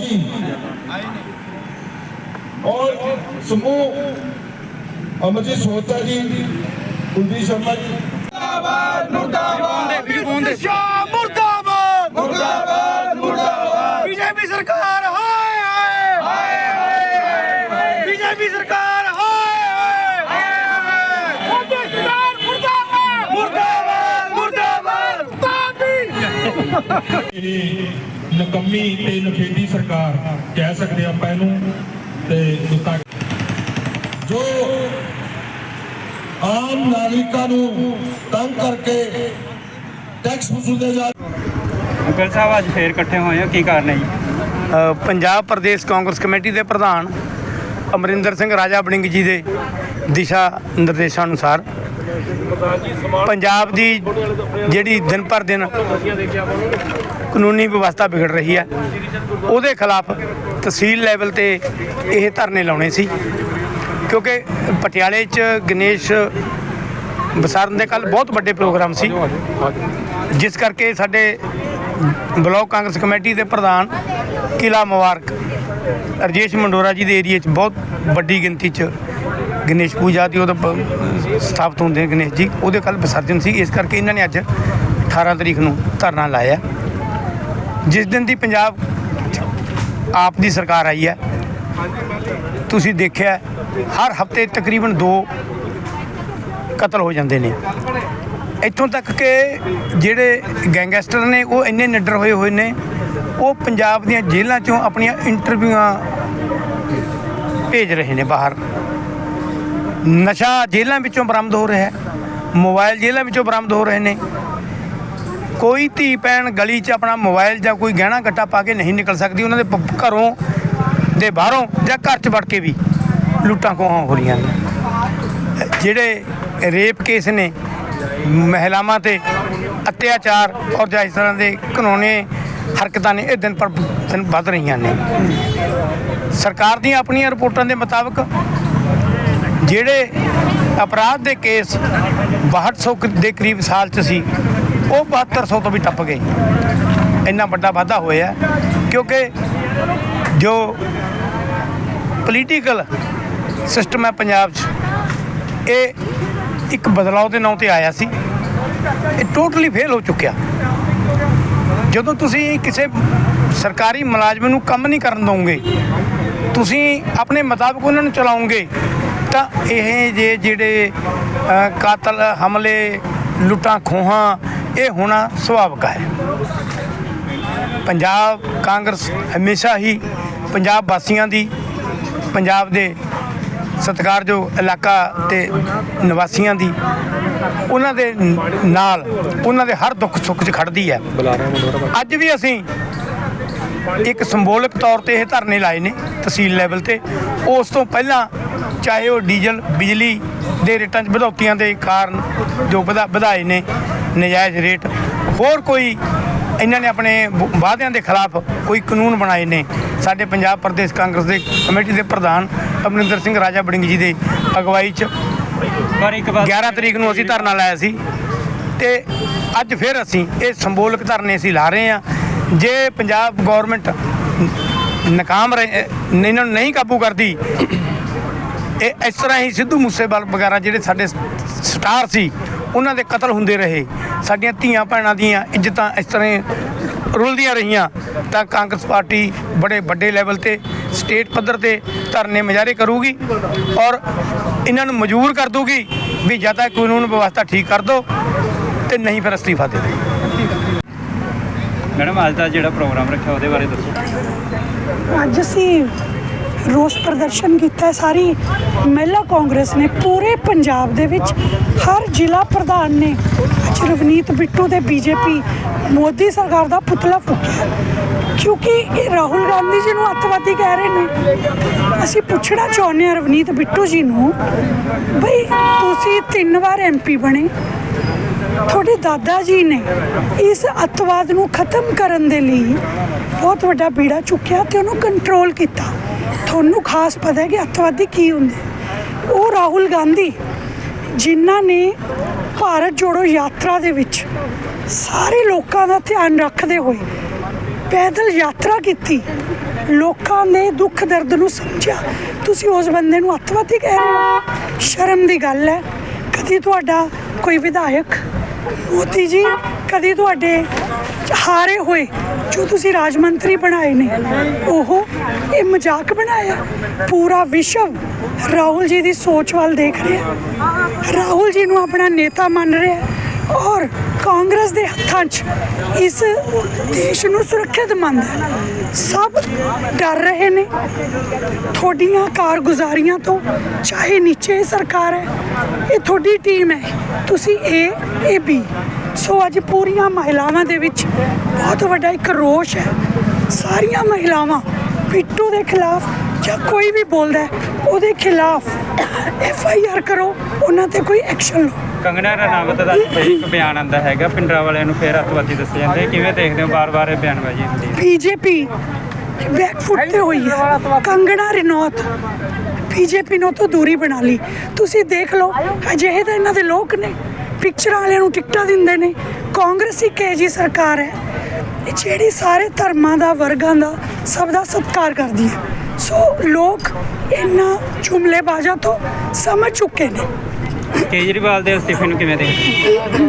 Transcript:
पहुंची और समूह अमरजीत सोहता जी कुलदीप शर्मा जी मुर्दाबाद मुर्दाबाद ਇਹ ਨਕੰਮੀ ਤੇ ਨਖੇਦੀ ਸਰਕਾਰ ਕਹਿ ਸਕਦੇ ਆਪਾਂ ਇਹਨੂੰ ਤੇ ਦਿੱਤਾ ਜੋ ਆਮ ਨਾਗਰਿਕਾਂ ਨੂੰ ਤੰਗ ਕਰਕੇ ਟੈਕਸ ਵਸੂਲਦੇ ਜਾ ਅੰਕਲ ਸਾਹਿਬ ਅੱਜ ਫੇਰ ਇਕੱਠੇ ਹੋਏ ਹੋ ਕੀ ਕਾਰਨ ਹੈ ਜੀ? ਪੰਜਾਬ ਪ੍ਰਦੇਸ਼ ਕਾਂਗਰਸ ਕਮੇਟੀ ਦੇ ਪ੍ਰਧਾਨ ਅਮਰਿੰਦਰ ਸਿੰਘ ਰਾਜਾ ਬੜਿੰਗ ਜੀ ਦੇ ਦਿਸ਼ਾ ਨਿਰਦੇਸ਼ਾਂ ਅਨੁਸਾਰ ਪੰਜਾਬ ਦੀ ਜਿਹੜੀ ਦਿਨ ਪਰ ਦਿਨ ਕਾਨੂੰਨੀ ਵਿਵਸਥਾ ਵਿਗੜ ਰਹੀ ਹੈ ਉਹਦੇ ਖਿਲਾਫ ਤਹਿਸੀਲ ਲੈਵਲ ਤੇ ਇਹ ਧਰਨੇ ਲਾਉਣੇ ਸੀ। ਕਿਉਂਕਿ ਪਟਿਆਲੇ 'ਚ ਗਣੇਸ਼ ਵਿਸਰਨ ਦੇ ਕੱਲ ਬਹੁਤ ਵੱਡੇ ਪ੍ਰੋਗਰਾਮ ਸੀ। ਜਿਸ ਕਰਕੇ ਸਾਡੇ ਬਲਾਕ ਕਾਂਗਰਸ ਕਮੇਟੀ ਦੇ ਪ੍ਰਧਾਨ ਕਿਲਾ ਮੁਬਾਰਕ, ਰਜੇਸ਼ ਮੰਡੋਰਾ ਜੀ ਦੇ ਏਰੀਆ 'ਚ ਬਹੁਤ ਵੱਡੀ ਗਿਣਤੀ 'ਚ ਗਣੇਸ਼ ਪੂਜਾ ਦੀ ਉਹਦਾ ਸਥਾਪਿਤ ਹੁੰਦੇ ਨੇ ਗਣੇਸ਼ ਜੀ। ਉਹਦੇ ਕੱਲ ਵਿਸਰਜਨ ਸੀ। ਇਸ ਕਰਕੇ ਇਹਨਾਂ ਨੇ ਅੱਜ 18 ਤਰੀਕ ਨੂੰ ਧਰਨਾ ਲਾਇਆ। ਜਿਸ ਦਿਨ ਦੀ ਪੰਜਾਬ ਆਪ ਦੀ ਸਰਕਾਰ ਆਈ ਹੈ, ਤੁਸੀਂ ਦੇਖਿਆ, ਹਰ ਹਫ਼ਤੇ ਤਕਰੀਬਨ ਦੋ ਕਤਲ ਹੋ ਜਾਂਦੇ ਨੇ। ਇੱਥੋਂ ਤੱਕ ਕਿ ਜਿਹੜੇ ਗੈਂਗਸਟਰ ਨੇ, ਉਹ ਇੰਨੇ ਨਿਡਰ ਹੋਏ ਹੋਏ ਨੇ, ਉਹ ਪੰਜਾਬ ਦੀਆਂ ਜੇਲ੍ਹਾਂ ਚੋਂ ਆਪਣੀਆਂ ਇੰਟਰਵਿਊਆਂ ਭੇਜ ਰਹੇ ਨੇ ਬਾਹਰ। ਨਸ਼ਾ ਜੇਲ੍ਹਾਂ ਵਿੱਚੋਂ ਬਰਾਮਦ ਹੋ ਰਿਹਾ ਹੈ, ਮੋਬਾਈਲ ਜੇਲ੍ਹਾਂ ਵਿੱਚੋਂ ਬਰਾਮਦ ਹੋ ਰਹੇ ਨੇ। ਕੋਈ ਧੀ ਭੈਣ ਗਲੀ 'ਚ ਆਪਣਾ ਮੋਬਾਈਲ ਜਾਂ ਕੋਈ ਗਹਿਣਾ ਗੱਟਾ ਪਾ ਕੇ ਨਹੀਂ ਨਿਕਲ ਸਕਦੀ, ਉਹਨਾਂ ਦੇ ਘਰੋਂ ਦੇ ਬਾਹਰੋਂ ਜਾਂ ਘਰ 'ਚ ਵੜ ਕੇ ਵੀ ਲੁੱਟਾਂ ਖੋਹਾਂ ਹੋ ਰਹੀਆਂ ਨੇ। ਜਿਹੜੇ ਰੇਪ ਕੇਸ ਨੇ, ਮਹਿਲਾਵਾਂ ਤੇ ਅਤਿਆਚਾਰ ਔਰ ਜਾਂ ਇਸ ਤਰ੍ਹਾਂ ਦੇ ਕਾਨੂੰਨੀ ਹਰਕਤਾਂ ਨੇ, ਇਹ ਦਿਨ ਪਰ ਦਿਨ ਵੱਧ ਰਹੀਆਂ ਨੇ। ਸਰਕਾਰ ਦੀਆਂ ਆਪਣੀਆਂ ਰਿਪੋਰਟਾਂ ਦੇ ਮੁਤਾਬਕ ਜਿਹੜੇ ਅਪਰਾਧ ਦੇ ਕੇਸ 6200 ਕ- ਦੇ ਕਰੀਬ ਸਾਲ ਚ ਸੀ, ਉਹ 7200 ਤੋਂ ਵੀ ਟੱਪ ਗਏ। ਇੰਨਾ ਵੱਡਾ ਵਾਧਾ ਹੋਇਆ ਕਿਉਂਕਿ ਜੋ ਪੋਲੀਟੀਕਲ ਸਿਸਟਮ ਹੈ ਪੰਜਾਬ 'ਚ, ਇਹ ਇੱਕ ਬਦਲਾਅ ਦੇ ਨਾਂ ਤੇ ਆਇਆ ਸੀ। ਇਹ ਟੋਟਲੀ ਫੇਲ ਹੋ ਚੁੱਕਿਆ। ਜਦੋਂ ਤੁਸੀਂ ਕਿਸੇ ਸਰਕਾਰੀ ਮੁਲਾਜ਼ਮ ਨੂੰ ਕੰਮ ਨਹੀਂ ਕਰਨ ਦੋਗੇ, ਤੁਸੀਂ ਆਪਣੇ ਮੁਤਾਬਕ ਉਹਨਾਂ ਨੂੰ ਚਲਾਉਂਗੇ ਤਾਂ ਇਹ ਜੇ ਜਿਹੜੇ ਕਾਤਲ, ਹਮਲੇ, ਲੁੱਟਾਂ, ਖੋਹਾਂ, ਇਹ ਹੋਣਾ ਸੁਭਾਵਿਕ ਹੈ। ਪੰਜਾਬ ਕਾਂਗਰਸ ਹਮੇਸ਼ਾ ਹੀ ਪੰਜਾਬ ਵਾਸੀਆਂ ਦੀ, ਪੰਜਾਬ ਦੇ ਸਤਿਕਾਰਯੋਗ ਇਲਾਕਾ ਤੇ ਨਿਵਾਸੀਆਂ ਦੀ, ਉਹਨਾਂ ਦੇ ਨਾਲ, ਉਹਨਾਂ ਦੇ ਹਰ ਦੁੱਖ ਸੁੱਖ 'ਚ ਖੜਦੀ ਹੈ। ਅੱਜ ਵੀ ਅਸੀਂ ਇੱਕ ਸਿੰਬੋਲਿਕ ਤੌਰ ਤੇ ਇਹ ਧਰਨੇ ਲਾਏ ਨੇ ਤਹਿਸੀਲ ਲੈਵਲ ਤੇ। ਉਸ ਤੋਂ ਪਹਿਲਾਂ ਚਾਹੇ ਉਹ ਡੀਜ਼ਲ ਬਿਜਲੀ ਦੇ ਰੇਟਾਂ 'ਚ ਵਧੌਤੀਆਂ ਦੇ ਕਾਰਨ ਜੋ ਵਧਾ ਵਧਾਏ ਨੇ ਨਜਾਇਜ਼ ਰੇਟ। ਹੋਰ ਕੋਈ ਇਹਨਾਂ ਨੇ ਆਪਣੇ ਵਾਅਦਿਆਂ ਦੇ ਖਿਲਾਫ ਕੋਈ ਕਾਨੂੰਨ ਬਣਾਏ ਨੇ? ਸਾਡੇ ਪੰਜਾਬ ਪ੍ਰਦੇਸ਼ ਕਾਂਗਰਸ ਦੇ ਕਮੇਟੀ ਦੇ ਪ੍ਰਧਾਨ ਅਮਰਿੰਦਰ ਸਿੰਘ ਰਾਜਾ ਬੜਿੰਗ ਜੀ ਦੇ ਅਗਵਾਈ 'ਚ ਪਰ ਇੱਕ ਵਾਰ 11 ਤਰੀਕ ਨੂੰ ਅਸੀਂ ਧਰਨਾ ਲਾਇਆ ਸੀ ਤੇ ਅੱਜ ਫਿਰ ਅਸੀਂ ਇਹ ਸਿੰਬੋਲਿਕ ਧਰਨੇ ਅਸੀਂ ਲਾ ਰਹੇ ਹਾਂ। ਜੇ ਪੰਜਾਬ ਗਵਰਨਮੈਂਟ ਨਾਕਾਮ ਰਹੇ ਇਹਨਾਂ ਨੂੰ ਨਹੀਂ ਕਾਬੂ ਕਰਦੀ ਇਹ ਇਸ ਤਰ੍ਹਾਂ ਹੀ ਸਿੱਧੂ ਮੂਸੇਵਾਲ ਵਗੈਰਾ ਜਿਹੜੇ ਸਾਡੇ ਸਟਾਰ ਸੀ ਉਹਨਾਂ ਦੇ ਕਤਲ ਹੁੰਦੇ ਰਹੇ। ਸਾਡੀਆਂ ਧੀਆਂ ਭੈਣਾਂ ਦੀਆਂ ਇੱਜ਼ਤਾਂ ਇਸ ਤਰ੍ਹਾਂ ਰੁਲਦੀਆਂ ਰਹੀਆਂ। ਤਾਂ ਕਾਂਗਰਸ ਪਾਰਟੀ ਬੜੇ ਵੱਡੇ ਲੈਵਲ ਤੇ ਸਟੇਟ ਪੱਧਰ ਤੇ ਧਰਨੇ ਮੁਜ਼ਾਹਰੇ ਕਰੂਗੀ ਔਰ ਇਹਨਾਂ ਨੂੰ ਮਜਬੂਰ ਕਰ ਦੂਗੀ ਵੀ ਜਾਂ ਤਾਂ ਕਾਨੂੰਨ ਵਿਵਸਥਾ ਠੀਕ ਕਰ ਦਿਓ ਤੇ ਨਹੀਂ ਫਿਰ ਅਸਤੀਫਾ ਦੇ ਦਿਓ ਮੈਡਮ ਅੱਜ ਦਾ ਜਿਹੜਾ ਪ੍ਰੋਗਰਾਮ ਰੱਖਿਆ ਉਹਦੇ ਬਾਰੇ ਦੱਸੋ। ਅੱਜ ਅਸੀਂ ਰੋਸ ਪ੍ਰਦਰਸ਼ਨ ਕੀਤਾ ਹੈ। ਸਾਰੀ ਮਹਿਲਾ ਕਾਂਗਰਸ ਨੇ ਪੂਰੇ ਪੰਜਾਬ ਦੇ ਵਿੱਚ ਹਰ ਜ਼ਿਲ੍ਹਾ ਪ੍ਰਧਾਨ ਨੇ ਅੱਜ ਰਵਨੀਤ ਬਿੱਟੂ ਦੇ ਬੀਜੇਪੀ ਮੋਦੀ ਸਰਕਾਰ ਦਾ ਪੁਤਲਾ ਫੂਕਿਆ ਕਿਉਂਕਿ ਇਹ ਰਾਹੁਲ ਗਾਂਧੀ ਜੀ ਨੂੰ ਅੱਤਵਾਦੀ ਕਹਿ ਰਹੇ ਨੇ। ਅਸੀਂ ਪੁੱਛਣਾ ਚਾਹੁੰਦੇ ਹਾਂ ਰਵਨੀਤ ਬਿੱਟੂ ਜੀ ਨੂੰ, ਬਈ ਤੁਸੀਂ ਤਿੰਨ ਵਾਰ ਐਮਪੀ ਬਣੇ ਤੁਹਾਡੇ ਦਾਦਾ ਜੀ ਨੇ ਇਸ ਅੱਤਵਾਦ ਨੂੰ ਖਤਮ ਕਰਨ ਦੇ ਲਈ ਬਹੁਤ ਵੱਡਾ ਬੀੜਾ ਚੁੱਕਿਆ ਤੇ ਉਹਨੂੰ ਕੰਟਰੋਲ ਕੀਤਾ। ਤੁਹਾਨੂੰ ਖਾਸ ਪਤਾ ਹੈ ਕਿ ਅੱਤਵਾਦੀ ਕੀ ਹੁੰਦੇ ਉਹ ਰਾਹੁਲ ਗਾਂਧੀ, ਜਿਨ੍ਹਾਂ ਨੇ ਭਾਰਤ ਜੋੜੋ ਯਾਤਰਾ ਦੇ ਵਿੱਚ ਸਾਰੇ ਲੋਕਾਂ ਦਾ ਧਿਆਨ ਰੱਖਦੇ ਹੋਏ ਪੈਦਲ ਯਾਤਰਾ ਕੀਤੀ, ਲੋਕਾਂ ਦੇ ਦੁੱਖ ਦਰਦ ਨੂੰ ਸਮਝਿਆ। ਤੁਸੀਂ ਉਸ ਬੰਦੇ ਨੂੰ ਅੱਤਵਾਦੀ ਕਹਿ ਰਹੇ ਹੋ? ਸ਼ਰਮ ਦੀ ਗੱਲ ਹੈ। ਕਦੀ ਤੁਹਾਡਾ ਕੋਈ ਵਿਧਾਇਕ ਮੋਦੀ ਜੀ, ਕਦੀ ਤੁਹਾਡੇ ਹਾਰੇ ਹੋਏ ਜੋ ਤੁਸੀਂ ਰਾਜ ਮੰਤਰੀ ਬਣਾਏ ਨੇ, ਉਹ ਇਹ ਮਜ਼ਾਕ ਬਣਾਇਆ? ਪੂਰਾ ਵਿਸ਼ਵ ਰਾਹੁਲ ਜੀ ਦੀ ਸੋਚ ਵੱਲ ਦੇਖ ਰਿਹਾ ਰਾਹੁਲ ਜੀ ਨੂੰ ਆਪਣਾ ਨੇਤਾ ਮੰਨ ਰਿਹਾ ਔਰ ਕਾਂਗਰਸ ਦੇ ਹੱਥਾਂ 'ਚ ਇਸ ਦੇਸ਼ ਨੂੰ ਸੁਰੱਖਿਅਤ ਮੰਨਦਾ ਸਭ ਡਰ ਰਹੇ ਨੇ। ਤੁਹਾਡੀਆਂ ਕਾਰਗੁਜ਼ਾਰੀਆਂ ਤੋਂ ਚਾਹੇ ਨੀਚੇ ਸਰਕਾਰ ਹੈ, ਇਹ ਤੁਹਾਡੀ ਟੀਮ ਹੈ। ਤੁਸੀਂ ਏ ਏ ਬੀ ਸੋ ਅੱਜ ਪੂਰੀਆਂ ਮਹਿਲਾਵਾਂ ਦੇ ਵਿੱਚ ਬਹੁਤ ਵੱਡਾ ਇੱਕ ਰੋਸ਼ ਹੈ। ਸਾਰੀਆਂ ਮਹਿਲਾਵਾਂ ਬਿੱਟੂ ਦੇ ਖਿਲਾਫ ਜਾਂ ਕੋਈ ਵੀ ਬੋਲਦਾ ਉਹਦੇ ਖਿਲਾਫ ਐਫ ਆਈ ਆਰ ਕਰੋ ਉਹਨਾਂ ਤੇ ਕੋਈ ਐਕਸ਼ਨ ਲਓ। ਕੰਗਨਾ ਰਣਾਵਤ ਦਾ ਅੱਜ ਇੱਕ ਬਿਆਨ ਆਂਦਾ ਹੈਗਾ ਪਿੰਡਰਾ ਵਾਲਿਆਂ ਨੂੰ ਫੇਰ ਅੱਤਵਾਦੀ ਦੱਸਿਆ ਜਾਂਦਾ ਕਿਵੇਂ ਦੇਖਦੇ ਹੋ? ਬਾਰ-ਬਾਰ ਇਹ ਬਿਆਨਬਾਜ਼ੀ ਹੁੰਦੀ ਹੈ। ਬੀਜੇਪੀ ਬੈਕਫੁੱਟ ਤੇ ਹੋਈ ਹੈ। ਕੰਗਣਾ ਰਣੌਤ ਬੀਜੇਪੀ ਨੂੰ ਤੋਂ ਦੂਰੀ ਬਣਾ ਲਈ। ਤੁਸੀਂ ਦੇਖ ਲਓ ਅਜਿਹੇ ਤਾਂ ਇਹਨਾਂ ਦੇ ਲੋਕ ਨੇ। ਪਿਕਚਰਾਂ ਵਾਲਿਆਂ ਨੂੰ ਟਿਕਟਾਂ ਦਿੰਦੇ ਨੇ। ਕਾਂਗਰਸ ਇੱਕ ਇਹੋ ਜਿਹੀ ਸਰਕਾਰ ਹੈ? ਜਿਹੜੀ ਸਾਰੇ ਧਰਮਾਂ ਦਾ, ਵਰਗਾਂ ਦਾ ਸਭ ਦਾ ਸਤਿਕਾਰ ਕਰਦੀ ਹੈ। ਸੋ ਲੋਕ ਇਹਨਾਂ ਜੁਮਲੇਬਾਜ਼ਾਂ ਤੋਂ ਸਮਝ ਚੁੱਕੇ ਨੇ। ਕੇਜਰੀਵਾਲ ਦੇ ਅਸਤੀਫੇ ਨੂੰ ਕਿਵੇਂ ਦੇਖਦੇ